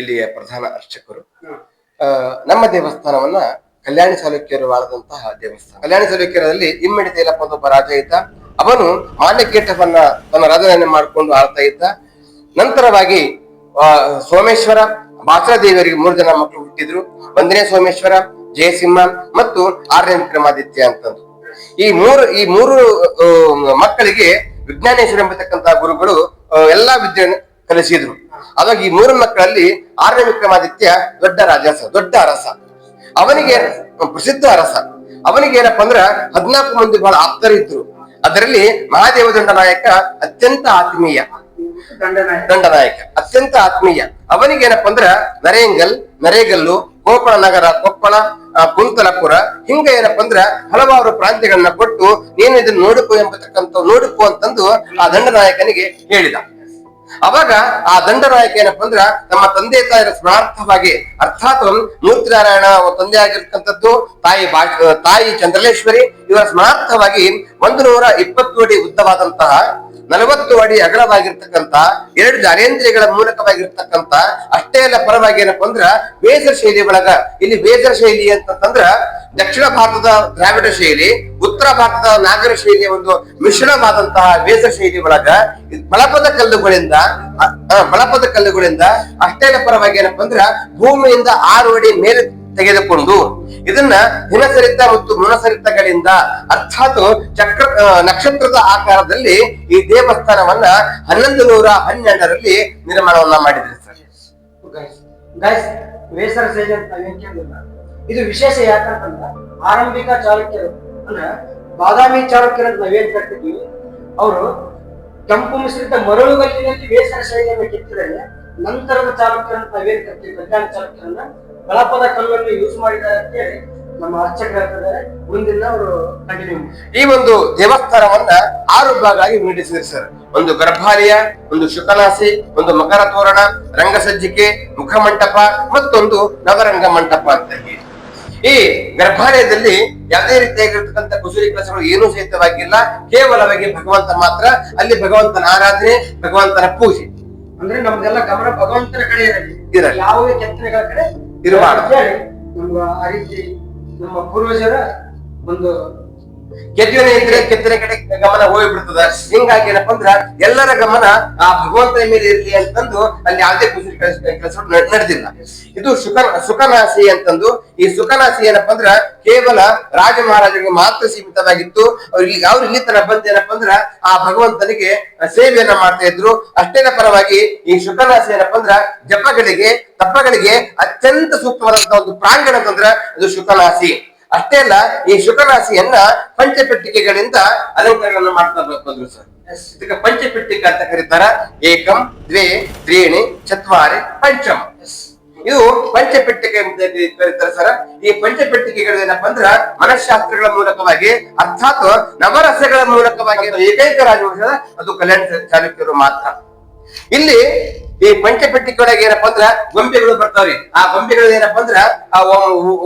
ಇಲ್ಲಿಯ ಪ್ರಧಾನ ಅರ್ಚಕರು. ನಮ್ಮ ದೇವಸ್ಥಾನವನ್ನ ಕಲ್ಯಾಣಿ ಚಾಲುಕ್ಯರು ಆಳದಂತಹ ದೇವಸ್ಥಾನ. ಕಲ್ಯಾಣಿ ಸಾಲುಕ್ಯರಲ್ಲಿ ಇಮ್ಮಡಿ ತೈಲಪ್ಪ ಒಬ್ಬ ರಾಜ ಇದ್ದ. ಅವನು ಮಾನ್ಯಕೇಟವನ್ನ ತನ್ನ ರಾಜಧಾನಿ ಮಾಡಿಕೊಂಡು ಆಳ್ತಾ ಇದ್ದ. ನಂತರವಾಗಿ ಸೋಮೇಶ್ವರ ಬಾಚರಾದೇವಿಯರಿಗೆ ಮೂರು ಜನ ಮಕ್ಕಳು ಹುಟ್ಟಿದ್ರು. ಒಂದನೇ ಸೋಮೇಶ್ವರ ಜಯಸಿಂಹ ಮತ್ತು ಆರ್ಯನ್ ವಿಕ್ರಮಾದಿತ್ಯ ಅಂತಂದು ಈ ಮೂರು ಈ ಮೂರು ಮಕ್ಕಳಿಗೆ ವಿಜ್ಞಾನೇಶ್ವರ ಎಂಬತಕ್ಕಂತಹ ಗುರುಗಳು ಎಲ್ಲಾ ವಿದ್ಯೆಯನ್ನು ಕಲಿಸಿದ್ರು. ಅವಾಗ ಈ ಮೂರು ಮಕ್ಕಳಲ್ಲಿ ಆರನೇ ವಿಕ್ರಮಾದಿತ್ಯ ದೊಡ್ಡ ರಾಜಸ ದೊಡ್ಡ ಅರಸ. ಅವನಿಗೆ ಪ್ರಸಿದ್ಧ ಅರಸ. ಅವನಿಗೆ ಏನಪ್ಪಾ ಅಂದ್ರ ಹದಿನಾಲ್ಕು ಮಂದಿ ಬಹಳ ಆಪ್ತರಿದ್ರು ಅದರಲ್ಲಿ ಮಹಾದೇವ ದಂಡನಾಯಕ ಅತ್ಯಂತ ಆತ್ಮೀಯ. ದಂಡನಾಯಕ. ಅತ್ಯಂತ ಆತ್ಮೀಯ. ಅವನಿಗೇನಪ್ಪ ಅಂದ್ರ ನರೇಂಗಲ್ ನರೇಗಲ್ಲು ಗೋಕುಳ ನಗರ ಕೊಪ್ಪಳ ಕುಂತಲಪುರ ಹಿಂಗ ಏನಪ್ಪ ಅಂದ್ರ ಹಲವಾರು ಪ್ರಾಂತ್ಯಗಳನ್ನ ಕೊಟ್ಟು ನೀನು ಇದನ್ನ ನೋಡಿಕೋ ಎಂಬತಕ್ಕಂಥ ನೋಡಿಕೋ ಅಂತಂದು ಆ ದಂಡನಾಯಕನಿಗೆ ಹೇಳಿದ. ಅವಾಗ ಆ ದಂಡನಾಯಕ ಏನಪ್ಪ ಅಂದ್ರ ನಮ್ಮ ತಂದೆ ತಾಯಿಯ ಸ್ಮರಣಾರ್ಥವಾಗಿ ಅರ್ಥಾತ್ ಮೂರ್ತಿನಾರಾಯಣ ಅವ್ರ ತಂದೆ ಆಗಿರ್ತಕ್ಕಂಥದ್ದು, ತಾಯಿ ತಾಯಿ ಚಂದ್ರಲೇಶ್ವರಿ, ಇವರ ಸ್ಮರಣಾರ್ಥವಾಗಿ ಒಂದು ನೂರ ಇಪ್ಪತ್ತು ಅಡಿ ಉದ್ದವಾದಂತಹ ನಲವತ್ತು ಅಡಿ ಅಗಲವಾಗಿರ್ತಕ್ಕಂತ ಎರಡು ಜ್ಞಾನೇಂದ್ರಿಯಗಳ ಮೂಲಕವಾಗಿರ್ತಕ್ಕಂತ ಅಷ್ಟೇ ಅಲ್ಲ ಪರವಾಗಿ ಏನಪ್ಪ ಅಂದ್ರ ಬೇಸರ ಶೈಲಿ ಒಳಗ. ಇಲ್ಲಿ ಬೇಸರ ಶೈಲಿ ಅಂತಂದ್ರ ದಕ್ಷಿಣ ಭಾರತದ ದ್ರಾವಿಡ ಶೈಲಿ, ಉತ್ತರ ಭಾರತದ ನಾಗರ ಶೈಲಿಯ ಒಂದು ಮಿಶ್ರಣವಾದಂತಹ ವೇದ ಶೈಲಿ ಒಳಗ ಬಳಪದ ಕಲ್ಲುಗಳಿಂದ ಬಳಪದ ಕಲ್ಲುಗಳಿಂದ ಅಷ್ಟೇ ಪರವಾಗಿ ಏನಪ್ಪ ಅಂದ್ರ ಭೂಮಿಯಿಂದ ಆರು ಅಡಿ ಮೇಲೆ ತೆಗೆದುಕೊಂಡು ಇದನ್ನ ದಿನಸರಿತ ಮತ್ತು ಮುನಸರಿತಗಳಿಂದ ಅರ್ಥಾತ್ ಚಕ್ರ ನಕ್ಷತ್ರದ ಆಕಾರದಲ್ಲಿ ಈ ದೇವಸ್ಥಾನವನ್ನ ಹನ್ನೊಂದು ನೂರ ಹನ್ನೆರಡರಲ್ಲಿ ನಿರ್ಮಾಣವನ್ನ ಮಾಡಿದ್ರು ಸರ್. ಇದು ವಿಶೇಷ ಯಾಕಂತಂದ್ರ ಆರಂಭಿಕ ಚಾಲುಕ್ಯರು, ಅಂದ್ರೆ ಬಾದಾಮಿ ಚಾಲುಕ್ಯರು ಅಂತ ನಾವೇನ್ ಅವರು ಕೆಂಪು ಮಿಶ್ರಿತ ಮರಳುಗಲ್ಲಿನಲ್ಲಿ ವೇಸರ ಶೈಲಿಯನ್ನು ಕೆತ್ತಿದರೆ ನಂತರದ ಚಾಲುಕ್ಯರು ಅಂತ ನಾವೇನ್ ಕಲ್ಯಾಣ ಚಾಲುಕ್ಯರನ್ನ ಬಳಪದ ಕಲ್ಲನ್ನು ಯೂಸ್ ಮಾಡಿದ್ದಾರೆ ಅಂತ ಹೇಳಿ ನಮ್ಮ ಅರ್ಚಕರು ಹೇಳ್ತಿದ್ದಾರೆ. ಮುಂದಿನ ಅವರು ಕಂಟಿನ್ಯೂ ಈ ಒಂದು ದೇವಸ್ಥಾನವನ್ನ ಆರು ಭಾಗ ಆಗಿ ವಿಂಗಡಿಸಿದ್ರು ಸರ್. ಒಂದು ಗರ್ಭಾಲಯ ಒಂದು ಶುಕನಾಸಿ ಒಂದು ಮಕರ ತೋರಣ ರಂಗಸಜ್ಜಿಕೆ ಮುಖಮಂಟಪ ಮತ್ತೊಂದು ನವರಂಗ ಮಂಟಪ ಅಂತ ಹೇಳಿ. ಈ ಗರ್ಭಾಲಯದಲ್ಲಿ ಯಾವುದೇ ರೀತಿಯಾಗಿರ್ತಕ್ಕಂಥ ಕುಸುರಿ ಕೆಲಸಗಳು ಏನೂ ಸಹಿತವಾಗಿಲ್ಲ. ಕೇವಲವಾಗಿ ಭಗವಂತ ಮಾತ್ರ ಅಲ್ಲಿ ಭಗವಂತನ ಆರಾಧನೆ ಭಗವಂತನ ಪೂಜೆ. ಅಂದ್ರೆ ನಮ್ದೆಲ್ಲ ಗಮನ ಭಗವಂತನ ಕಡೆ ಇರಲಿ. ಯಾವುದೇ ಕೆತ್ತನೆಗಳ ಕಡೆ ಇರಬಾರ್ದು. ಹೇಳಿ ಆ ರೀತಿ ನಮ್ಮ ಪೂರ್ವಜರ ಒಂದು ಕೆತ್ತನೆ ಇದ್ರೆ ಕೆತ್ತನೆ ಕಡೆ ಗಮನ ಹೋಗಿಬಿಡ್ತದ. ಹಿಂಗಾಗಿ ಏನಪ್ಪ ಅಂದ್ರ ಎಲ್ಲರ ಗಮನ ಆ ಭಗವಂತನ ಮೇಲೆ ಇರ್ಲಿ ಅಂತಂದು ಅಲ್ಲಿ ಯಾವುದೇ ಕುಸುರಿ ಕೆಲಸ ನಡೆದಿಲ್ಲ. ಇದು ಸುಖ ಸುಖನಾಸಿ ಅಂತಂದು. ಈ ಸುಖನಾಸಿ ಏನಪ್ಪ ಅಂದ್ರ ಕೇವಲ ರಾಜ ಮಹಾರಾಜರಿಗೆ ಮಾತ್ರ ಸೀಮಿತವಾಗಿತ್ತು. ಅವ್ರಿಗೆ ಅವ್ರು ಇಲ್ಲಿ ತರ ಬಂದ್ ಏನಪ್ಪಾ ಅಂದ್ರ ಆ ಭಗವಂತನಿಗೆ ಸೇವೆಯನ್ನ ಮಾಡ್ತಾ ಇದ್ರು. ಅಷ್ಟೇನ ಪರವಾಗಿ ಈ ಸುಖನಾಸಿ ಏನಪ್ಪ ಅಂದ್ರ ಜಪಗಳಿಗೆ ತಪ್ಪಗಳಿಗೆ ಅತ್ಯಂತ ಸೂಕ್ತವಾದಂತಹ ಒಂದು ಪ್ರಾಂಗಣ ಅಂತಂದ್ರ ಅದು ಶುಕನಾಸಿ ಅಷ್ಟೇ ಅಲ್ಲ ಈ ಶುಕರಾಶಿಯನ್ನ ಪಂಚಪೆಟ್ಟಿಗೆಗಳಿಂದ ಅಲಂಕಾರಗಳನ್ನ ಮಾಡ್ತಾ ಬಂದ್ರು ಸರ್. ಇದಕ್ಕೆ ಪಂಚಪೆಟ್ಟಿಗೆ ಅಂತ ಕರೀತಾರ ಏಕಂ ದ್ವೇ ತ್ರೀಣಿ ಚತ್ವಾರಿ ಪಂಚಮ. ಇದು ಪಂಚಪೆಟ್ಟಿಗೆ ಅಂತ ಕರೀತಾರೆ ಸರ್. ಈ ಪಂಚಪೆಟ್ಟಿಗೆಗಳು ಏನಪ್ಪಾ ಅಂದ್ರ ಮನಃಶಾಸ್ತ್ರಗಳ ಮೂಲಕವಾಗಿ ಅರ್ಥಾತ್ ನವರಸಗಳ ಮೂಲಕವಾಗಿ ಏಕೈಕ ರಾಜವಂಶದ ಅದು ಕಲ್ಯಾಣ ಚಾಲುಕ್ಯರು ಮಾತ್ರ. ಇಲ್ಲಿ ಈ ಪಂಚಪೆಟ್ಟಿಗೆ ಒಳಗೆ ಏನಪ್ಪಾ ಅಂದ್ರ ಗೊಂಬೆಗಳು ಬರ್ತಾವ್ರಿ. ಆ ಗೊಂಬೆಗಳು ಏನಪ್ಪಾ ಅಂದ್ರ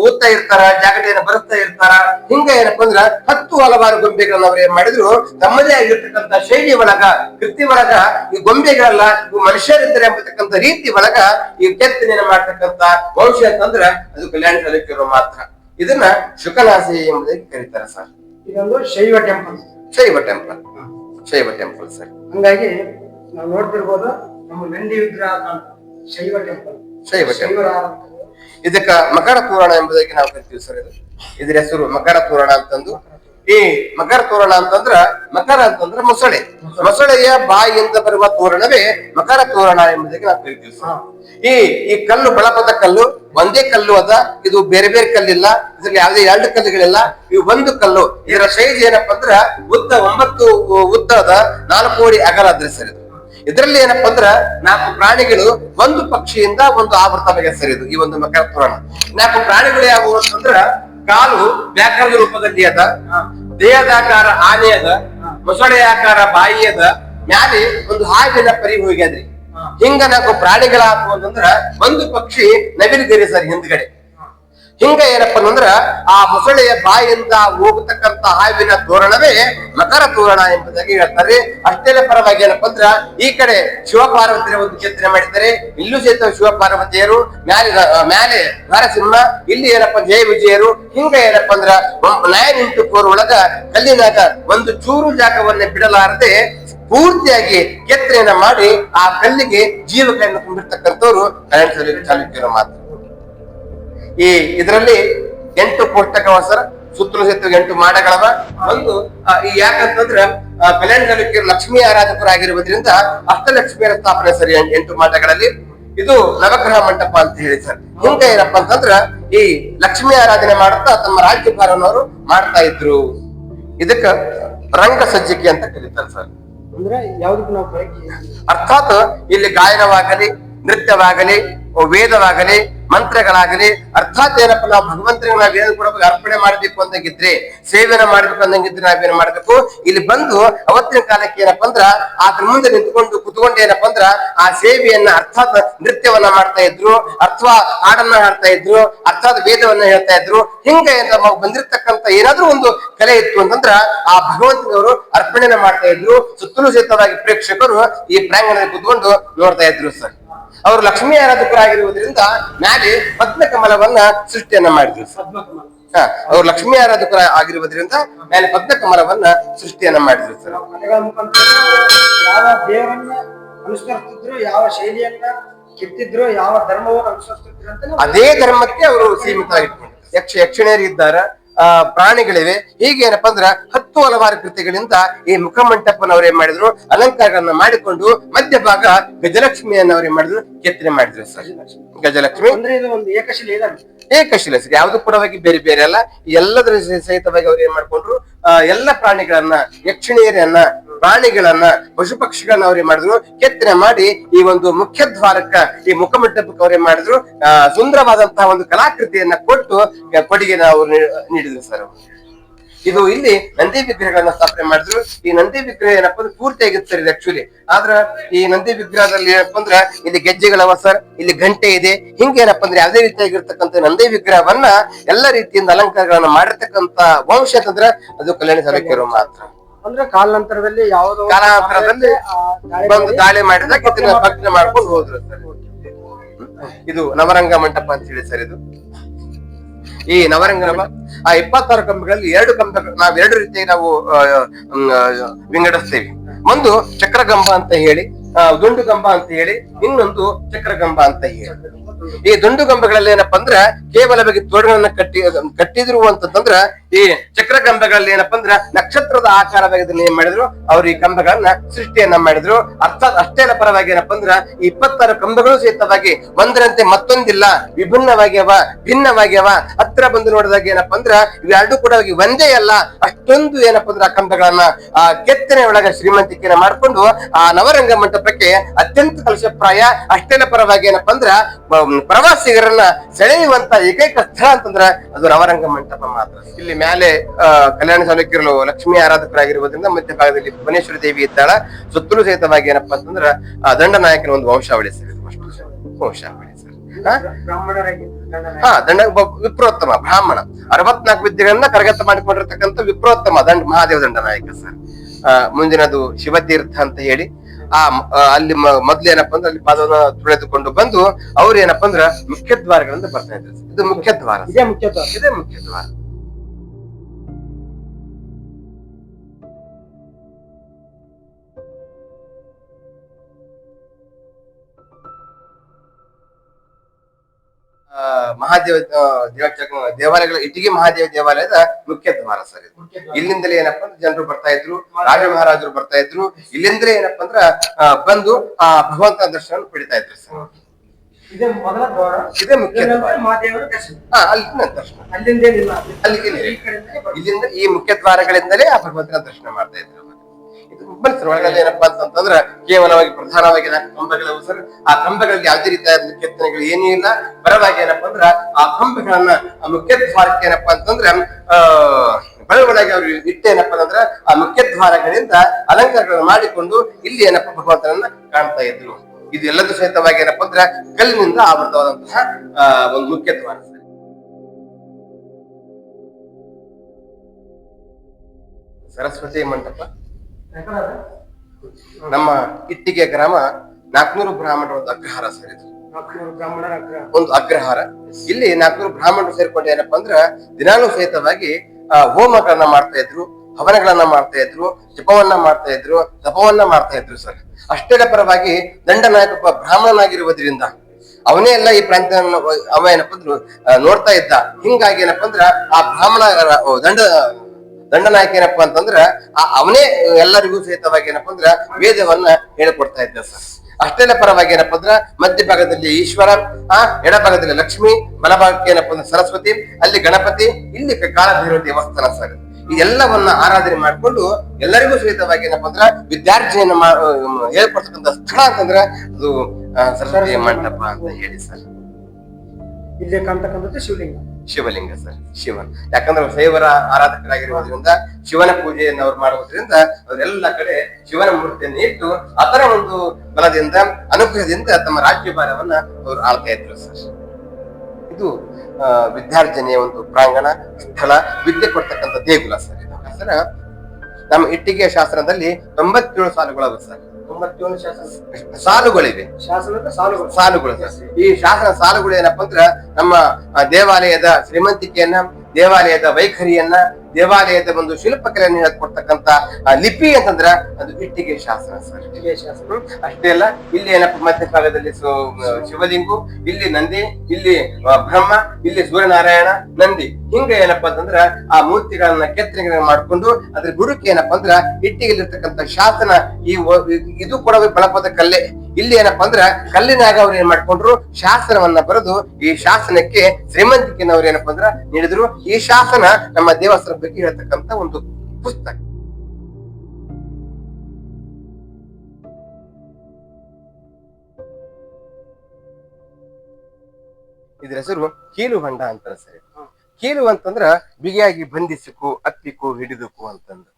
ಓದ್ತಾ ಇರ್ತಾರ ಜಾಗಟೆಯನ್ನು ಬರುತ್ತಾ ಇರ್ತಾರ. ಹಿಂಗ ಏನಪ್ಪಾ ಅಂದ್ರ ಹತ್ತು ಹಲವಾರು ಗೊಂಬೆಗಳನ್ನ ಅವ್ರು ಏನ್ ಮಾಡಿದ್ರು ತಮ್ಮದೇ ಆಗಿರ್ತಕ್ಕಂತ ಶೈಲಿ ಒಳಗ ಕೃತಿ ಒಳಗ ಈ ಗೊಂಬೆಗಳೆಲ್ಲ ಇವು ಮನುಷ್ಯರಿದ್ದಾರೆ ಎಂಬತಕ್ಕಂಥ ರೀತಿ ಒಳಗ ಈ ಕೆತ್ತನೆ ಮಾಡ್ತಕ್ಕಂತ ವಂಶ ಅಂತಂದ್ರ ಅದು ಕಲ್ಯಾಣ ಚಾಲುಕ್ಯರು ಮಾತ್ರ. ಇದನ್ನ ಶುಕನಾಸಿ ಎಂಬುದಾಗಿ ಕರೀತಾರೆ ಸರ್ ಇದೊಂದು ಶೈವ ಟೆಂಪಲ್ ಶೈವ ಟೆಂಪಲ್ ಶೈವ ಟೆಂಪಲ್ ಸರ್ ಹಂಗಾಗಿ ನಾವು ನೋಡ್ತಿರ್ಬೋದು ನಮ್ಮ ನಂದಿ ವಿಗ್ರಹ ಕಾಣ್ತದೆ. ಶೈವ ಟೆಂಪಲ್ ಶೈವ ಟೆಂಪಲ್ ಇದಕ್ಕ ಮಕರ ತೋರಣ ಎಂಬುದಾಗಿ ನಾವು ಕರಿತೀವಿ ಸರ್ ಇದು. ಇದ್ರ ಹೆಸರು ಮಕರ ತೋರಣ ಅಂತಂದು. ಈ ಮಕರ ತೋರಣ ಅಂತಂದ್ರ ಮಕರ ಅಂತಂದ್ರ ಮೊಸಳೆ. ಮೊಸಳೆಯ ಬಾಯಿಯಿಂದ ಬರುವ ತೋರಣವೇ ಮಕರ ತೋರಣ ಎಂಬುದಾಗಿ ನಾವು ಕರಿತೀವಿ ಸರ್. ಈ ಈ ಕಲ್ಲು ಬಳಪದ ಕಲ್ಲು ಒಂದೇ ಕಲ್ಲು ಅದ. ಇದು ಬೇರೆ ಬೇರೆ ಕಲ್ಲಿಲ್ಲ. ಇದ್ರಲ್ಲಿ ಯಾವುದೇ ಎರಡು ಕಲ್ಲುಗಳಿಲ್ಲ. ಈ ಒಂದು ಕಲ್ಲು ಇದರ ಶೈಲಿ ಏನಪ್ಪಾ ಅಂದ್ರ ಉದ್ದ ಒಂಬತ್ತು ಉದ್ದ ಅದ. ನಾಲ್ಕು ಅಡಿ ಅಗಲ ಅದ್ರಿ ಸರ್ ಇದು. ಇದರಲ್ಲಿ ಏನಪ್ಪಾ ಅಂದ್ರ ನಾಲ್ಕು ಪ್ರಾಣಿಗಳು ಒಂದು ಪಕ್ಷಿಯಿಂದ ಒಂದು ಆವೃತವಾಗಿ ಸೇರಿದು ಈ ಒಂದು ಮಕರ ತೋರಣ ನಾಲ್ಕು ಪ್ರಾಣಿಗಳು ಯಾವುವು ಅಂತಂದ್ರ ಕಾಲು ವ್ಯಾಕರಣ ರೂಪದಲ್ಲಿ ಅದ ದೇಹದಾಕಾರ ಆನೆ ಅದ ಮೊಸಳೆ ಆಕಾರ ಬಾಯಿ ಅದ ಮ್ಯಾಲೆ ಒಂದು ಹಾವಿನ ಪರಿ ಹೋಗ್ಯಾದ್ರಿ. ಹಿಂಗ ನಾಲ್ಕು ಪ್ರಾಣಿಗಳಾತು ಅಂತಂದ್ರ ಒಂದು ಪಕ್ಷಿ ನವಿಲುಗರಿ ಸರ್ ಹಿಂದ್ಗಡೆ. ಹಿಂಗ ಏನಪ್ಪ ಅಂದ್ರ ಆ ಮೊಸಳೆಯ ಬಾಯಿಂದ ಹೋಗತಕ್ಕಂತ ಹಾವಿನ ತೋರಣವೇ ಮಕರ ತೋರಣ ಎಂಬುದಾಗಿ ಹೇಳ್ತಾರೆ. ಅಷ್ಟೇ ಪರವಾಗಿ ಏನಪ್ಪ ಅಂದ್ರ ಈ ಕಡೆ ಶಿವಪಾರ್ವತಿಯ ಒಂದು ಚಿತ್ರ ಮಾಡಿದ್ದಾರೆ. ಇಲ್ಲೂ ಸಹಿತ ಶಿವಪಾರ್ವತಿಯರು, ಮ್ಯಾಲೆ ಮ್ಯಾಲೆ ನರಸಿಂಹ, ಇಲ್ಲಿ ಏನಪ್ಪ ಜಯ ವಿಜಯರು, ಹಿಂಗ ಏನಪ್ಪ ಅಂದ್ರ ನಯನ್ ನಿಂತು ಕೋರೊಳಗ ಕಲ್ಲಿನಾಗ ಒಂದು ಚೂರು ಜಾಗವನ್ನ ಬಿಡಲಾರದೆ ಪೂರ್ತಿಯಾಗಿ ಕೆತ್ತನೆಯನ್ನ ಮಾಡಿ ಆ ಕಲ್ಲಿಗೆ ಜೀವಗಳನ್ನು ತುಂಬಿರ್ತಕ್ಕಂಥವ್ರು ಕರೆಂಟ್ ಚಾಲುಕ್ಯರ ಮಾತ್ರ. ಈ ಇದರಲ್ಲಿ ಎಂಟು ಪುಸ್ತಕವ ಸರ್ ಸುತ್ತಲೂ ಸಹಿತ ಎಂಟು ಮಾಡಗಳವ ಒಂದು ಈ ಯಾಕಂತಂದ್ರ ಆರಾಧಕರು ಲಕ್ಷ್ಮೀ ಆರಾಧಕರಾಗಿರುವುದರಿಂದ ಅಷ್ಟಲಕ್ಷ್ಮಿಯರ ಸ್ಥಾಪನೆ ಸರಿ ಎಂಟು ಮಾಟಗಳಲ್ಲಿ ಇದು ನವಗ್ರಹ ಮಂಟಪ ಅಂತ ಹೇಳಿ ಸರ್. ಮುಂದೆ ಏನಪ್ಪ ಅಂತಂದ್ರ ಈ ಲಕ್ಷ್ಮೀ ಆರಾಧನೆ ಮಾಡುತ್ತಾ ತಮ್ಮ ರಾಜ್ಯಭಾರನವರು ಮಾಡ್ತಾ ಇದ್ರು. ಇದಕ್ಕ ರಂಗ ಸಜ್ಜಿಕೆ ಅಂತ ಕರೀತಾರೆ ಸರ್. ಅಂದ್ರೆ ಯಾವ್ದಕ್ಕೆ ನಾವು ಅರ್ಥಾತ್ ಇಲ್ಲಿ ಗಾಯನವಾಗಲಿ ನೃತ್ಯವಾಗಲಿ ವೇದವಾಗಲಿ, ಮಂತ್ರಗಳಾಗಲಿ, ಅರ್ಥಾತ್ ಏನಪ್ಪ ನಾವು ಭಗವಂತನಿಗೆ ನಾವ್ ಏನ್ ಕೊಡಬೇಕು ಅರ್ಪಣೆ ಮಾಡ್ಬೇಕು ಅಂದಂಗಿದ್ರೆ, ಸೇವೆನ ಮಾಡ್ಬೇಕು ಅಂದಂಗಿದ್ರೆ ನಾವೇನ್ ಮಾಡ್ಬೇಕು? ಇಲ್ಲಿ ಬಂದು ಅವತ್ತಿನ ಕಾಲಕ್ಕೆ ಏನಪ್ಪ ಅಂದ್ರ ಅದ್ರ ಮುಂದೆ ನಿಂತ್ಕೊಂಡು ಕುತ್ಕೊಂಡು ಏನಪ್ಪ ಅಂದ್ರ, ಆ ಸೇವೆಯನ್ನ ಅರ್ಥಾತ್ ನೃತ್ಯವನ್ನ ಮಾಡ್ತಾ ಇದ್ರು, ಅಥವಾ ಹಾಡನ್ನ ಹಾಡ್ತಾ ಇದ್ರು, ಅರ್ಥಾತ್ ವೇದವನ್ನ ಹೇಳ್ತಾ ಇದ್ರು, ಹಿಂಗ ನಾವು ಬಂದಿರತಕ್ಕಂತ ಏನಾದ್ರೂ ಒಂದು ಕಲೆ ಇತ್ತು ಅಂತಂದ್ರ, ಆ ಭಗವಂತನವರು ಅರ್ಪಣೆನ ಮಾಡ್ತಾ ಇದ್ರು. ಸುತ್ತಲೂ ಸಹಿತವಾಗಿ ಪ್ರೇಕ್ಷಕರು ಈ ಪ್ರಾಂಗಣದಲ್ಲಿ ಕುತ್ಕೊಂಡು ನೋಡ್ತಾ ಇದ್ರು ಸರ್. ಅವರು ಲಕ್ಷ್ಮೀ ಆರಾಧಕರಾಗಿರುವುದರಿಂದ ಮ್ಯಾಲೆ ಪದ್ಮ ಕಮಲವನ್ನ ಸೃಷ್ಟಿಯನ್ನ ಮಾಡಿದ್ರು. ಹ, ಅವ್ರು ಲಕ್ಷ್ಮೀ ಆರಾಧಕರ ಆಗಿರುವುದರಿಂದ ಮೇಲೆ ಪದ್ಮ ಕಮಲವನ್ನ ಸೃಷ್ಟಿಯನ್ನ ಮಾಡಿದ್ರು ಸರ್. ಯಾವ ದೇವರನ್ನ ಅನುಸರಿಸ್ತಿದ್ರು ಯಾವ ಶೈಲಿಯನ್ನ ಕೆತ್ತಿದ್ರು ಯಾವ ಧರ್ಮವನ್ನು ಅನುಸರಿಸ್ತಿದ್ರು ಅಂತ ಅದೇ ಧರ್ಮಕ್ಕೆ ಅವರು ಸೀಮಿತ ಸೀಮಿತವಾಗಿಟ್ಕೊಂಡ್ರು ಯಕ್ಷ ಯಕ್ಷಿಣಿಯರು ಇದ್ದಾರ. ಆ ಪ್ರಾಣಿಗಳಿವೆ. ಹೀಗೆ ಏನಪ್ಪಾ ಅಂದ್ರ ಹತ್ತು ಹಲವಾರು ಕೃತಿಗಳಿಂದ ಈ ಮುಖಮಂಟಪನವರೇ ಏನ್ ಮಾಡಿದ್ರು ಅಲಂಕಾರಗಳನ್ನ ಮಾಡಿಕೊಂಡು ಮಧ್ಯಭಾಗ ಗಜಲಕ್ಷ್ಮಿಯನ್ನ ಅವ್ರು ಏನ್ ಮಾಡಿದ್ರು ಕೆತ್ತನೆ ಮಾಡಿದ್ರು ಸರ್. ಗಜಲಕ್ಷ್ಮಿ. ಅಂದ್ರೆ ಇದು ಒಂದು ಏಕಶಿಲೆ ಸರ್. ಯಾವ್ದು ಕೂಡ ಬೇರೆ ಬೇರೆ ಅಲ್ಲ. ಎಲ್ಲದರ ಸಹ- ಸಹಿತವಾಗಿ ಅವ್ರು ಏನ್ ಮಾಡ್ಕೊಂಡ್ರು ಎಲ್ಲ ಪ್ರಾಣಿಗಳನ್ನ ಯಕ್ಷಿಣಿಯರನ್ನ ಪ್ರಾಣಿಗಳನ್ನ ಪಶು ಪಕ್ಷಿಗಳನ್ನ ಅವ್ರೇ ಮಾಡಿದ್ರು ಕೆತ್ತನೆ ಮಾಡಿ ಈ ಒಂದು ಮುಖ್ಯ ದ್ವಾರಕ್ಕ ಈ ಮುಖಮಂಟಪಕ್ಕೆ ಅವ್ರೇ ಮಾಡಿದ್ರು ಸುಂದರವಾದಂತಹ ಒಂದು ಕಲಾಕೃತಿಯನ್ನ ಕೊಟ್ಟು ಕೊಡುಗೆನ ಅವ್ರು ನೀಡಿದ್ರು ಸರ್. ಇದು ಇಲ್ಲಿ ನಂದಿ ವಿಗ್ರಹಗಳನ್ನ ಸ್ಥಾಪನೆ ಮಾಡಿದ್ರು. ಈ ನಂದಿ ವಿಗ್ರಹ ಏನಪ್ಪ ಅಂದ್ರೆ ಪೂರ್ತಿ ಆಗಿತ್ತು ಸರ್ ಇದು ಆಕ್ಚುಲಿ ಆದ್ರ ಈ ನಂದಿ ವಿಗ್ರಹದಲ್ಲಿ ಏನಪ್ಪ ಅಂದ್ರೆ ಇಲ್ಲಿ ಗೆಜ್ಜೆಗಳವ ಸರ್ ಇಲ್ಲಿ ಗಂಟೆ ಇದೆ. ಹಿಂಗೆ ಏನಪ್ಪಾ ಅಂದ್ರೆ ಯಾವುದೇ ರೀತಿಯಾಗಿರ್ತಕ್ಕಂಥ ನಂದಿ ವಿಗ್ರಹವನ್ನ ಎಲ್ಲ ರೀತಿಯಿಂದ ಅಲಂಕಾರಗಳನ್ನ ಮಾಡಿರ್ತಕ್ಕಂತ ವಂಶ ಅಂತಂದ್ರೆ ಅದು ಕಲ್ಯಾಣ ಚಾಲುಕ್ಯರು ಮಾತ್ರ. ಅಂದ್ರೆ ಕಾಲಾಂತರದಲ್ಲಿ ಯಾವುದೋ ಕಾಲಾಂತರದಲ್ಲಿ ಬಂದು ದಾಳಿ ಮಾಡಿದಾಗ ಇದನ್ನ ಭಕ್ತಿ ಮಾಡ್ಕೊಂಡು ಹೋದ್ರು ಸರ್. ಇದು ನವರಂಗ ಮಂಟಪ ಅಂತ ಹೇಳಿ ಸರ್ ಇದು. ಈ ನವರಂಗ ಮಂಟಪ, ಆ ಇಪ್ಪತ್ತಾರು ಕಂಬಗಳಲ್ಲಿ ಎರಡು ಕಂಬ ನಾವ್ ಎರಡು ರೀತಿ ನಾವು ವಿಂಗಡಿಸ್ತೇವೆ. ಒಂದು ಚಕ್ರಗಂಬ ಅಂತ ಹೇಳಿ ದುಂಡು ಕಂಬ ಅಂತ ಹೇಳಿ ಇನ್ನೊಂದು ಚಕ್ರ ಕಂಬ ಅಂತ ಹೇಳಿ. ಈ ದುಂಡು ಕಂಬಗಳಲ್ಲಿ ಏನಪ್ಪಾ ಅಂದ್ರ ಕೇವಲ ಬಗ್ಗೆ ತೋಡುಗಳನ್ನ ಕಟ್ಟಿ ಕಟ್ಟಿದ್ರು ಅಂತಂದ್ರ ಈ ಚಕ್ರಗಂಬಗಳಲ್ಲಿ ಏನಪ್ಪ ಅಂದ್ರ ನಕ್ಷತ್ರದ ಆಕಾರವಾಗಿ ಇದನ್ನ ಏನ್ ಮಾಡಿದ್ರು? ಅವ್ರು ಈ ಕಂಬಗಳನ್ನ ಸೃಷ್ಟಿಯನ್ನ ಮಾಡಿದ್ರು. ಅರ್ಥಾತ್ ಅಷ್ಟೇ ಪರವಾಗಿ ಏನಪ್ಪ ಅಂದ್ರ ಈ ಇಪ್ಪತ್ತಾರು ಕಂಬಗಳು ಸಹಿತವಾಗಿ ಒಂದರಂತೆ ಮತ್ತೊಂದಿಲ್ಲ ವಿಭಿನ್ನವಾಗ್ಯವ ಭಿನ್ನವಾಗ್ಯವ ಹತ್ರ ಬಂದು ನೋಡಿದಾಗ ಏನಪ್ಪಾ ಅಂದ್ರ ಇವೆರಡು ಕೂಡ ಒಂದೇ ಅಲ್ಲ, ಅಷ್ಟೊಂದು ಏನಪ್ಪ ಅಂದ್ರ ಆ ಕಂಬಗಳನ್ನ ಆ ಕೆತ್ತನೆ ಒಳಗ ಶ್ರೀಮಂತಿಕೆಯನ್ನ ಮಾಡ್ಕೊಂಡು ಆ ನವರಂಗ ಮಂಟಪಕ್ಕೆ ಅತ್ಯಂತ ಕಲಶಪ್ರಾಯ ಅಷ್ಟೇನ ಪರವಾಗಿ ಏನಪ್ಪಾ ಅಂದ್ರ ಪ್ರವಾಸಿಗರನ್ನ ಸೆಳೆಯುವಂತ ಏಕೈಕ ಸ್ಥಳ ಅಂತಂದ್ರ ಅದು ರವರಂಗ ಮಂಟಪ ಮಾತ್ರ. ಇಲ್ಲಿ ಮೇಲೆ ಕಲ್ಯಾಣ ಚಾಲುಕ್ಯರು ಲಕ್ಷ್ಮೀ ಆರಾಧಕರಾಗಿರುವುದರಿಂದ ಮಧ್ಯಭಾಗದಲ್ಲಿ ಭುವನೇಶ್ವರ ದೇವಿ ಇದ್ದಾಳ. ಸುತ್ತಲೂ ಸಹಿತವಾಗಿ ಏನಪ್ಪಾ ಅಂತಂದ್ರ ದಂಡನಾಯಕನ ಒಂದು ವಂಶಾವಳಿ ಸರ್ ವಂಶಾವಳಿ ಸರ್. ಹಾ? ದಂಡ ವಿಪ್ರೋತ್ತಮ, ಬ್ರಾಹ್ಮಣ. ಅರವತ್ನಾಲ್ಕು ವಿದ್ಯೆಗಳನ್ನ ಕರಗತ ಮಾಡಿಕೊಂಡಿರ್ತಕ್ಕಂಥ ವಿಪ್ರೋತ್ತಮ ದಂಡ, ಮಹಾದೇವ ದಂಡನಾಯಕ ಸರ್. ಆ, ಮುಂದಿನದು ಶಿವತೀರ್ಥ ಅಂತ ಹೇಳಿ. ಆ ಅಲ್ಲಿ ಮೊದ್ಲು ಏನಪ್ಪಾ ಅಂದ್ರೆ ಅಲ್ಲಿ ಪಾದವನ್ನ ತುಳಿದುಕೊಂಡು ಬಂದು ಅವ್ರು ಏನಪ್ಪಾ ಅಂದ್ರ ಮುಖ್ಯ ದ್ವಾರಗಳಿಂದ ಬರ್ತಾ ಇದ್ರು. ಇದು ಮುಖ್ಯ ದ್ವಾರ. ಇದೇ ಮುಖ್ಯ ದ್ವಾರ. ಮಹಾದೇವ ದೇವ- ದೇವಾಲಯಗಳ ಇಟ್ಟಿಗೆ ಮಹಾದೇವ ದೇವಾಲಯದ ಮುಖ್ಯ ದ್ವಾರ ಸರ್ ಇದು. ಇಲ್ಲಿಂದಲೇ ಏನಪ್ಪಾ ಅಂದ್ರೆ ಜನರು ಬರ್ತಾ ಇದ್ರು ರಾಜ ಮಹಾರಾಜರು ಬರ್ತಾ ಇದ್ರು. ಇಲ್ಲಿಂದಲೇ ಏನಪ್ಪಾ ಅಂದ್ರ ಬಂದು ಆ ಭಗವಂತನ ದರ್ಶನ ಪಡಿತಾ ಇದ್ರು ಸರ್. ಇದೇ ಮೊದಲ ದ್ವಾರ. ಇದೇ ಮುಖ್ಯ ಮಹಾದೇವರ ದರ್ಶನ. ಹಾ ಅಲ್ಲಿನ ದರ್ಶನ. ಅಲ್ಲಿಂದ ಅಲ್ಲಿಗೆ ಇಲ್ಲಿಂದ ಈ ಮುಖ್ಯ ದ್ವಾರಗಳಿಂದಲೇ ಆ ಭಗವಂತನ ದರ್ಶನ ಮಾಡ್ತಾ ಇದ್ರು. ಬಳಸ್ತಾರೆ ಒಳಗಡೆ ಏನಪ್ಪಾ ಅಂತಂದ್ರೆ ಕೇವಲವಾಗಿ ಪ್ರಧಾನವಾಗಿ ನಾಲ್ಕು ಕಂಬಗಳವು ಸರ್. ಆ ಕಂಬಗಳಲ್ಲಿ ಯಾವುದೇ ರೀತಿಯ ಕೆತ್ತನೆಗಳು ಏನೂ ಇಲ್ಲ. ಬರವಾಗಿ ಏನಪ್ಪಾ ಅಂದ್ರ ಆ ಕಂಬಗಳನ್ನ ಮುಖ್ಯದ್ವಾರಕ್ಕೆ ಏನಪ್ಪಾ ಅಂತಂದ್ರೆ ಬೆಳವಣಿಗೆ ಅವರು ಇಟ್ಟ ಏನಪ್ಪಾ ಅಂದ್ರೆ ಆ ಮುಖ್ಯದ್ವಾರಗಳಿಂದ ಅಲಂಕಾರಗಳನ್ನು ಮಾಡಿಕೊಂಡು ಇಲ್ಲಿ ಏನಪ್ಪಾ ಭಗವಂತನನ್ನ ಕಾಣ್ತಾ ಇದ್ರು. ಇದು ಎಲ್ಲದೂ ಸಹಿತವಾಗಿ ಏನಪ್ಪಾ ಅಂದ್ರೆ ಕಲ್ಲಿನಿಂದ ಆವೃತವಾದಂತಹ ಒಂದು ಮುಖ್ಯದ್ವಾರ ಸರಸ್ವತಿ ಮಂಟಪ. ನಮ್ಮ ಇಟ್ಟಿಗೆ ಗ್ರಾಮ ನಾಲ್ಕನೂರು ಬ್ರಾಹ್ಮಣರ ಒಂದು ಅಗ್ರಹಾರ ಸರ್ ಇದು ಬ್ರಾಹ್ಮಣರ ಅಗ್ರ ಒಂದು ಅಗ್ರಹಾರ. ಇಲ್ಲಿ ನಾಲ್ಕನೂರು ಬ್ರಾಹ್ಮಣರು ಸೇರ್ಕೊಂಡು ಏನಪ್ಪಾ ಅಂದ್ರ ದಿನಾನು ಸಹಿತವಾಗಿ ಆ, ಹೋಮಗಳನ್ನ ಮಾಡ್ತಾ ಇದ್ರು ಹವನಗಳನ್ನ ಮಾಡ್ತಾ ಇದ್ರು ಜಪವನ್ನ ಮಾಡ್ತಾ ಇದ್ರು ತಪವನ್ನ ಮಾಡ್ತಾ ಇದ್ರು ಸರ್. ಅಷ್ಟೇ ಪರವಾಗಿ ದಂಡನಾಯಕ ಬ್ರಾಹ್ಮಣನಾಗಿರುವುದರಿಂದ ಅವನೇ ಎಲ್ಲ ಈ ಪ್ರಾಂತ್ಯ ಅವ ಏನಪ್ಪ ಅಂದ್ರು ನೋಡ್ತಾ ಇದ್ದ. ಹಿಂಗಾಗಿ ಏನಪ್ಪಾ ಅಂದ್ರ ಆ ಬ್ರಾಹ್ಮಣ ದಂಡ ದಂಡನಾಯಕ ಏನಪ್ಪಾ ಅಂತಂದ್ರ, ಆ- ಅವನೇ ಎಲ್ಲರಿಗೂ ಸಹಿತವಾಗಿ ಏನಪ್ಪಾ ಅಂದ್ರ ವೇದವನ್ನ ಹೇಳ್ಕೊಡ್ತಾ ಇದ್ದ ಸರ್. ಅಷ್ಟೇನ ಪರವಾಗಿ ಏನಪ್ಪಾ ಅಂದ್ರ ಮಧ್ಯಭಾಗದಲ್ಲಿ ಈಶ್ವರ, ಆ, ಎಡಭಾಗದಲ್ಲಿ ಲಕ್ಷ್ಮಿ, ಬಲಭಾಗಕ್ಕೆ ಏನಪ್ಪ ಅಂದ್ರೆ ಸರಸ್ವತಿ, ಅಲ್ಲಿ ಗಣಪತಿ, ಇಲ್ಲಿ ಕಾಲಭೈರವ ದೇವಸ್ಥಾನ ಸರ್. ಇದೆಲ್ಲವನ್ನ ಆರಾಧನೆ ಮಾಡ್ಕೊಂಡು ಎಲ್ಲರಿಗೂ ಸಹಿತವಾಗಿ ಏನಪ್ಪಾ ಅಂದ್ರ ವಿದ್ಯಾರ್ಜನೆಯನ್ನ ಹೇಳ್ಕೊಡ್ತಕ್ಕಂಥ ಸ್ಥಳ ಅಂತಂದ್ರ ಅದು ಸರಸ್ವತಿ ಮಂಟಪ ಅಂತ ಹೇಳಿ ಸರ್. ಇಲ್ಲಿ ಕಾಣ್ತಕ್ಕಂಥದ್ದು ಶಿವಲಿಂಗ. ಶಿವಲಿಂಗ ಸರ್, ಶಿವನ್. ಯಾಕಂದ್ರೆ ಶೈವರ ಆರಾಧಕರಾಗಿರುವುದರಿಂದ, ಶಿವನ ಪೂಜೆಯನ್ನು ಅವ್ರು ಮಾಡುವುದರಿಂದ ಅವರೆಲ್ಲ ಕಡೆ ಶಿವನ ಮೂರ್ತಿಯನ್ನು ಇಟ್ಟು ಅದರ ಒಂದು ಬಲದಿಂದ, ಅನುಗ್ರಹದಿಂದ ತಮ್ಮ ರಾಜ್ಯಭಾರವನ್ನ ಅವರು ಆಳ್ತಾ ಇದ್ರು ಸರ್. ಇದು ವಿದ್ಯಾರ್ಜನೆಯ ಒಂದು ಪ್ರಾಂಗಣ, ಸ್ಥಳ, ವಿದ್ಯೆ ಕೊಡ್ತಕ್ಕಂಥ ದೇಗುಲ ಸರ್ ಸರ್, ನಮ್ಮ ಇಟ್ಟಿಗೆ ಶಾಸ್ತ್ರದಲ್ಲಿ ತೊಂಬತ್ತೇಳು ಸಾಲುಗಳು ಸರ್. ತೊಂಬತ್ತೇಳು ಶಾಸನ. ಸಾಲುಗಳಿವೆ ಶಾಸನದ ಸಾಲುಗಳು. ಸಾಲುಗಳು. ಈ ಶಾಸನ ಸಾಲುಗಳು ಏನಪ್ಪಾ ಅಂದ್ರ ನಮ್ಮ ಆ, ದೇವಾಲಯದ ಶ್ರೀಮಂತಿಕೆಯನ್ನ ದೇವಾಲಯದ ವೈಖರಿಯನ್ನ ದೇವಾಲಯದ ಒಂದು ಶಿಲ್ಪಕಲೆಯನ್ನು ಹೇಳ್ಕೊಡ್ತಕ್ಕಂತ ಲಿಪಿ ಅಂತಂದ್ರೆ ಅದು ಇಟ್ಟಿಗೆ ಶಾಸ್ತ್ರ ಸರ್. ಇಟ್ಟಿಗೆ ಶಾಸ್ತ್ರ. ಅಷ್ಟೇ ಅಲ್ಲ ಇಲ್ಲಿ ಏನಪ್ಪ ಮಧ್ಯಕಾಲದಲ್ಲಿ ಸೊ ಶಿವಲಿಂಗು ಇಲ್ಲಿ ನಂದಿ ಇಲ್ಲಿ ಬ್ರಹ್ಮ ಇಲ್ಲಿ ಸೂರ್ಯನಾರಾಯಣ ನಂದಿ. ಹಿಂಗ ಏನಪ್ಪಾ ಅಂತಂದ್ರ ಆ ಮೂರ್ತಿಗಳನ್ನ ಕೆತ್ತನೆ ಮಾಡ್ಕೊಂಡು ಅದ್ರ ಗುರುಕ್ಕೆ ಏನಪ್ಪಾ ಅಂದ್ರ ಇಟ್ಟಿಗೆಲಿರ್ತಕ್ಕಂಥ ಶಾಸನ ಈ ಇದು ಕೂಡ ಬಳಪದ ಕಲ್ಲೆ. ಇಲ್ಲಿ ಏನಪ್ಪಾ ಅಂದ್ರ ಕಲ್ಲಿನಾಗ ಅವ್ರು ಏನ್ ಮಾಡ್ಕೊಂಡ್ರು ಶಾಸನವನ್ನ ಬರೆದು ಈ ಶಾಸನಕ್ಕೆ ಶ್ರೀಮಂತಿಕೆಯನ್ನು ಅವ್ರು ಏನಪ್ಪಾ ಅಂದ್ರ ನೀಡಿದ್ರು. ಈ ಶಾಸನ ನಮ್ಮ ದೇವಸ್ಥಾನ ಬಗ್ಗೆ ಹೇಳ್ತಕ್ಕಂತ ಒಂದು ಪುಸ್ತಕ. ಇದ್ರ ಹೆಸರು ಕೀಲು ಹೊಂಡ ಅಂತಾರ ಸರಿ. ಕೀಲು ಅಂತಂದ್ರ ಬಿಗಿಯಾಗಿ ಬಂಧಿಸಿಕು ಅಪ್ಪಿಕು ಹಿಡಿದುಕು ಅಂತಂದು.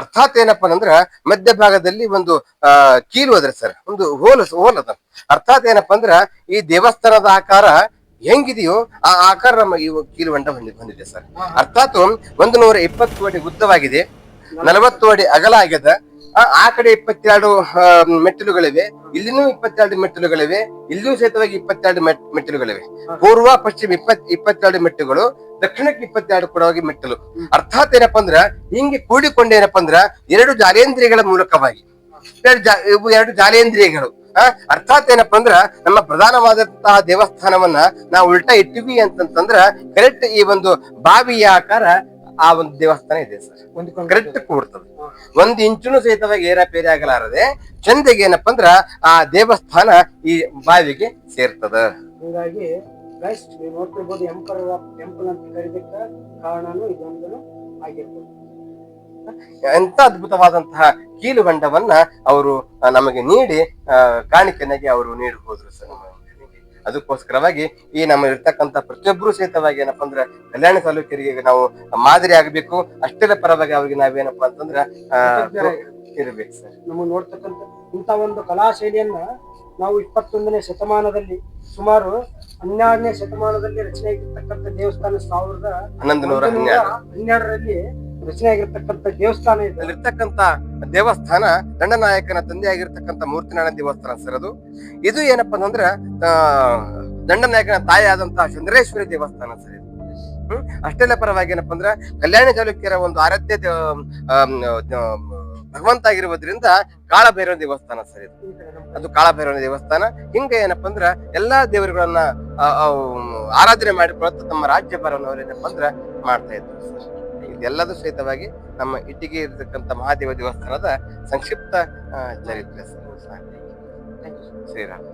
ಅರ್ಥಾತ್ ಏನಪ್ಪಾ ಅಂದ್ರ ಮಧ್ಯಭಾಗದಲ್ಲಿ ಒಂದು ಆ ಕೀಲು ಅದ್ರ ಸರ್. ಒಂದು ಹೋಲ ಹೋಲ್ ಅದ. ಅರ್ಥಾತ್ ಏನಪ್ಪಾ ಅಂದ್ರ ಈ ದೇವಸ್ಥಾನದ ಆಕಾರ ಹೆಂಗಿದೆಯೋ ಆ ಆಕಾರ ನಮ್ಮ ಈ ಕೀಲು ಹೊಂಡ ಹೊಂದಿ ಬಂದಿದೆ ಸರ್. ಅರ್ಥಾತ್ ಒಂದು ನೂರ ಇಪ್ಪತ್ತು ಅಡಿ ಉದ್ದವಾಗಿದೆ ನಲವತ್ತು ಅಡಿ ಅಗಲ ಆಗ್ಯದ ಆ, ಕಡೆ ಇಪ್ಪತ್ತೆರಡು ಮೆಟ್ಟಿಲುಗಳಿವೆ ಇಲ್ಲಿನೂ ಇಪ್ಪತ್ತೆರಡು ಮೆಟ್ಟಿಲುಗಳಿವೆ ಇಲ್ಲಿಯೂ ಸಹಿತವಾಗಿ ಇಪ್ಪತ್ತೆರಡು ಮೆಟ್- ಮೆಟ್ಟಿಲುಗಳಿವೆ. ಪೂರ್ವ ಪಶ್ಚಿಮ ಇಪ್ಪತ್ ಇಪ್ಪತ್ತೆರಡು ಮೆಟ್ಟುಗಳು ದಕ್ಷಿಣಕ್ಕೆ ಇಪ್ಪತ್ತೆರಡು ಕೊಡವಾಗಿ ಮೆಟ್ಟಲು. ಅರ್ಥಾತ್ ಏನಪ್ಪಾ ಅಂದ್ರ ಹಿಂಗೆ ಕೂಡಿಕೊಂಡೇನಪ್ಪ ಅಂದ್ರ ಎರಡು ಜಾಲೇಂದ್ರಿಯಗಳ ಮೂಲಕವಾಗಿ ಎರಡು ಎರಡು ಜಾಲೇಂದ್ರಿಯಗಳು ಅರ್ಥಾತ್ ಏನಪ್ಪಾ ಅಂದ್ರ ನಮ್ಮ ಪ್ರಧಾನವಾದಂತಹ ದೇವಸ್ಥಾನವನ್ನ ನಾವು ಉಲ್ಟಾ ಇಟ್ಟಿವಿ ಅಂತಂತಂದ್ರ ಕರೆಕ್ಟ್ ಈ ಒಂದು ಬಾವಿಯ ಆಕಾರ ಆ ಒಂದು ದೇವಸ್ಥಾನ ಇದೆ ಸರ್. ಒಂದು ಕರೆಕ್ಟ್ ಕೂಡ್ತದೆ ಒಂದ್ ಇಂಚುನು ಸಹಿತವಾಗಿ ಏರಾಪೇರಿ ಆಗಲಾರದೆ ಚಂದಗೆ ಏನಪ್ಪಾ ಅಂದ್ರ ಆ ದೇವಸ್ಥಾನ ಈ ಬಾವಿಗೆ ಸೇರ್ತದ. ಹೀಗಾಗಿ ಗೈಸ್ ನೀವು ನೋಡ್ತಿರ್ಬೋದು ಎಂಪಲ್ ಅಂತ ಕರೀದಕ್ಕ ಕಾರಣನು ಇದೊಂದು ಆಗಿರ್ಬೋದು ಎಂತ ಅದ್ಭುತವಾದಂತಹ ಕೀಲು ಬಂಡವನ್ನ ಅವರು ನಮಗೆ ನೀಡಿ ಕಾಣಿಕೆನಾಗಿ ಅವರು ನೀಡಿ ಹೋದ್ರು ಸರ್ ಅದಕ್ಕೋಸ್ಕರವಾಗಿ ಈ ನಮ್ಮ ಇರ್ತಕ್ಕಂತ ಪ್ರತಿಯೊಬ್ಬರು ಸಹಿತವಾಗಿ ಏನಪ್ಪಾ ಅಂದ್ರೆ ಕಲ್ಯಾಣ ತಾಲೂಕರಿಗೆ ನಾವು ಮಾದರಿ ಆಗ್ಬೇಕು ಅಷ್ಟೇ ಪರವಾಗಿ ಅವ್ರಿಗೆ ನಾವೇನಪ್ಪಾ ಅಂತಂದ್ರ ಇರಬೇಕು ಸರ್. ನಮಗೆ ನೋಡ್ತಕ್ಕಂಥ ಇಂಥ ಒಂದು ಕಲಾ ಶೈಲಿಯನ್ನ ನಾವು ಇಪ್ಪತ್ತೊಂದನೇ ಶತಮಾನದಲ್ಲಿ ಸುಮಾರು ಹನ್ನೆರಡನೇ ಶತಮಾನದಲ್ಲಿ ರಚನೆ ಆಗಿರ್ತಕ್ಕಂಥ ದೇವಸ್ಥಾನ ಸಾವಿರದ ಹನ್ನೊಂದು ನೂರ ನೂರ ಹನ್ನೆರಡು. ಹನ್ನೆರಡರಲ್ಲಿ ರಚನೆ ಆಗಿರ್ತಕ್ಕಂಥ ದೇವಸ್ಥಾನ ಇದೆ. ದೇವಸ್ಥಾನ ದಂಡನಾಯಕನ ತಂದೆ ಆಗಿರ್ತಕ್ಕಂಥ ಮೂರ್ತಿನಾರಾಯಣ ದೇವಸ್ಥಾನ ಸರ್ ಅದು. ಇದು ಏನಪ್ಪಾ ಅಂದ್ರೆ ದಂಡನಾಯಕನ ತಾಯಿ ಆದಂತಹ ಚಂದ್ರೇಶ್ವರಿ ದೇವಸ್ಥಾನ ಸರ್ ಇದು. ಹ್ಮ್, ಅಷ್ಟೆಲ್ಲ ಪರವಾಗಿ ಏನಪ್ಪಾ ಅಂದ್ರ, ಕಲ್ಯಾಣ ಚಾಲುಕ್ಯರ ಒಂದು ಆರಾಧ್ಯ ಭಗವಂತ ಆಗಿರುವುದರಿಂದ ಕಾಳಭೈರವನ ದೇವಸ್ಥಾನ ಸರ್ ಇದು. ಅದು ಕಾಳಭೈರವನ ದೇವಸ್ಥಾನ. ಹಿಂಗ ಏನಪ್ಪಾ ಅಂದ್ರ, ಎಲ್ಲಾ ದೇವರುಗಳನ್ನ ಆರಾಧನೆ ಮಾಡಿಕೊಳ್ಳುತ್ತಾ ತಮ್ಮ ರಾಜ್ಯಭಾರವನ್ನು ಅವ್ರು ಏನಪ್ಪಾ ಅಂದ್ರೆ ಮಾಡ್ತಾ ಇದ್ರು ಸರ್. ಇದೆಲ್ಲದೂ ಸಹಿತವಾಗಿ ನಮ್ಮ ಇಟ್ಟಿಗೆ ಇರತಕ್ಕಂಥ ಮಹಾದೇವ ದೇವಸ್ಥಾನದ ಸಂಕ್ಷಿಪ್ತ ಚರಿತ್ರೆ ಸರ್ ಶ್ರೀರಾಮ್.